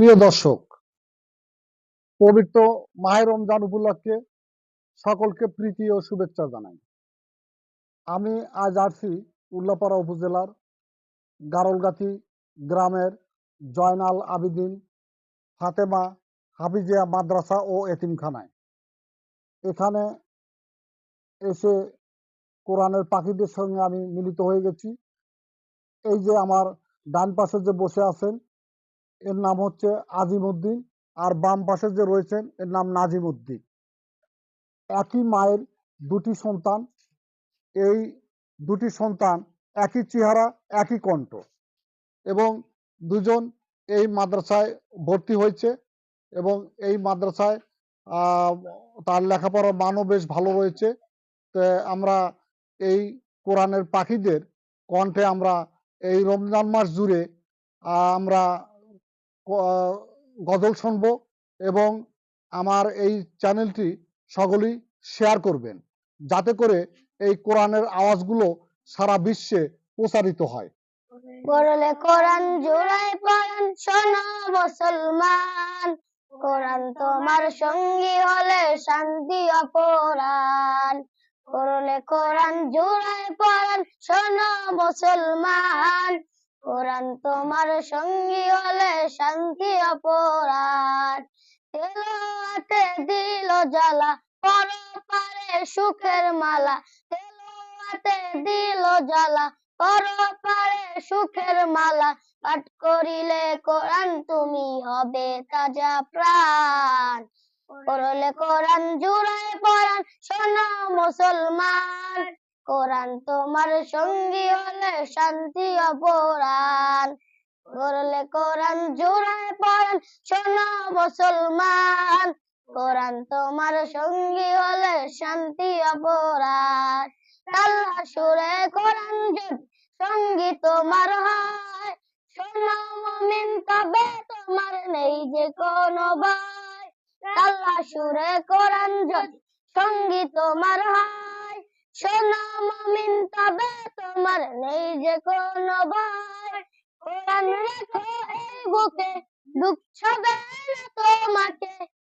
প্রিয় দর্শক, পবিত্র মাহের রমজান উপলক্ষে সকলকে প্রীতি ও শুভেচ্ছা জানাই। আমি আজ আসছি উল্লাপাড়া উপজেলার গারলগাছি গ্রামের জয়নাল আবিদিন ফাতেমা হাফিজিয়া মাদ্রাসা ও এতিমখানায়। এখানে এসে কোরআনের পাখিদের সঙ্গে আমি মিলিত হয়ে গেছি। এই যে আমার ডান পাশে যে বসে আছেন এর নাম হচ্ছে আজিম উদ্দিন আর বাম পাশে যে রয়েছেন, এর নাম নাজিম উদ্দিন একই মায়ের দুটি সন্তান। এই দুটি সন্তান একই চেহারা, একই কণ্ঠ। এবং দুজন এই মাদ্রাসায় ভর্তি হয়েছে এবং এই মাদ্রাসায় তার লেখাপড়ার মানও বেশ ভালো রয়েছে। তো আমরা এই কোরআনের পাখিদের কণ্ঠে আমরা এই রমজান মাস জুড়ে আমরা গজল শুনব এবং আমার এই চ্যানেলটি সকলেই শেয়ার করবেন। যাতে করে এই কোরআনের আওয়াজগুলো সারা বিশ্বে প্রচারিত হয়। পড়লে কোরআন জোড়ায় পড়ান, শোনো মুসলমান। কোরআন তোমার সঙ্গী হলে শান্তি অপরাণ। পড়লে কোরআন জোড়ায় পড়ান, শোনো মুসলমান। কোরআন তোমার সঙ্গী হলে শান্তি অপরাণ তেলাওয়াতে দিল জ্বালা পরপারে সুখের মালা। তেলাওয়াতে দিল জ্বালা পরপারে সুখের মালা। পাঠ করিলে কোরআন তুমি হবে তাজা প্রাণ। পড়লে কোরআন জুড়ায় পড়ান শোনো মুসলমান। কোরআন তোমার সঙ্গী হলে শান্তি অপরাণ। পড়লে কোরআন জুড়ায় পড়ান, শোনো মুসলমান। কোরআন তোমার সঙ্গী হলে শান্তি আল্লাহ সুরে কোরআন সঙ্গী তোমার হয়। শোনো মুমিন, তবে তোমার নেই যে কোনো ভয়। আল্লাহ সুরে কোরআন সঙ্গী তোমার হয়। তোমার নেই যে কোনো বুকে, দুঃখ ছবে না তোমাকে।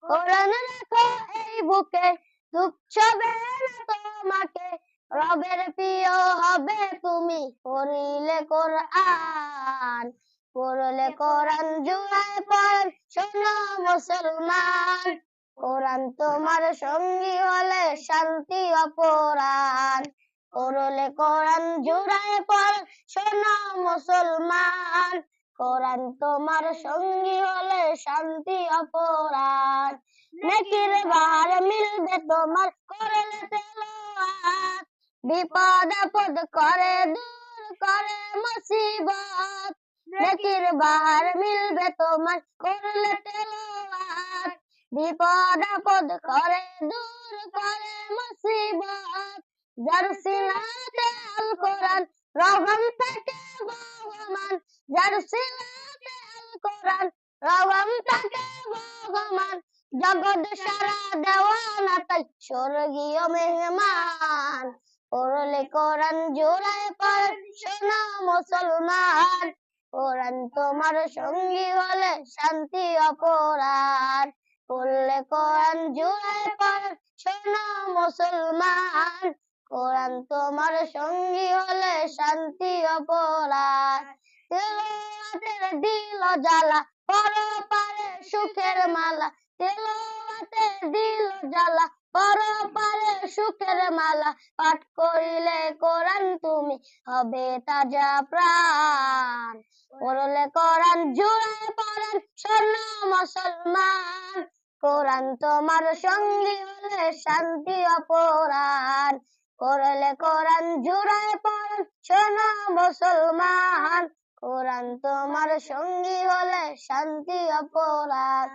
কোরআন রেখো এই বুকে, দুঃখ না তোমাকে। রবের প্রিয় হবে তুমি, পড়িলে কোরআন, পড়লে কোরআন জুড়ায় পড়, শোনো মুসলমান। কোরআন তোমার সঙ্গী হলে শান্তি অপরাণ। পড়লে কোরআন জুড়ায় পড়, শোনো মুসলমান। কোরআন তোমার সঙ্গী হলে শান্তি অপরাণ। নেকির বাহার মিলবে তোমার, করলে তেলাওয়াত। বিপদ আপদ করে, দূর করে মুসিবত। নেকির বাহার মিলবে তোমার, করলে তেলাওয়াত। বিপদ আপদ করে, দূর করে মুসিবত। যার সিনাতে আল কোরআন, রহম থাকে ভগবান যার সিনাতে আল কোরআন, রহম থাকে ভগবান জগৎ সারা দেওয়ানা তাই স্বর্গীয় মেহমান। পড়লে কোরআন জোড়ায় পড়, শোনা মুসলমান। কোরআন তোমার সঙ্গী হলে শান্তি অপরাণ পড়লে কোরআন জোড়ায় পড় শোনা মুসলমান। কোরআন তোমার সঙ্গী হলে শান্তি তেলাওয়াতের দিল জ্বালা পরপারে সুখের মালা। তেলাওয়াতে দিল জ্বালা পরপারে সুখের মালা। পাঠ করিলে কোরআন তুমি হবে তাজা প্রাণ। পড়লে কোরআন জুড়ায় পড়ান স্বর্ণ মুসলমান। কোরআন তোমার সঙ্গী হলে শান্তি অপরাণ করলে কোরআন জুড়ায় পড়ছ শোনো মুসলমান। কোরআন তোমার সঙ্গী হলে শান্তি অপরাধ।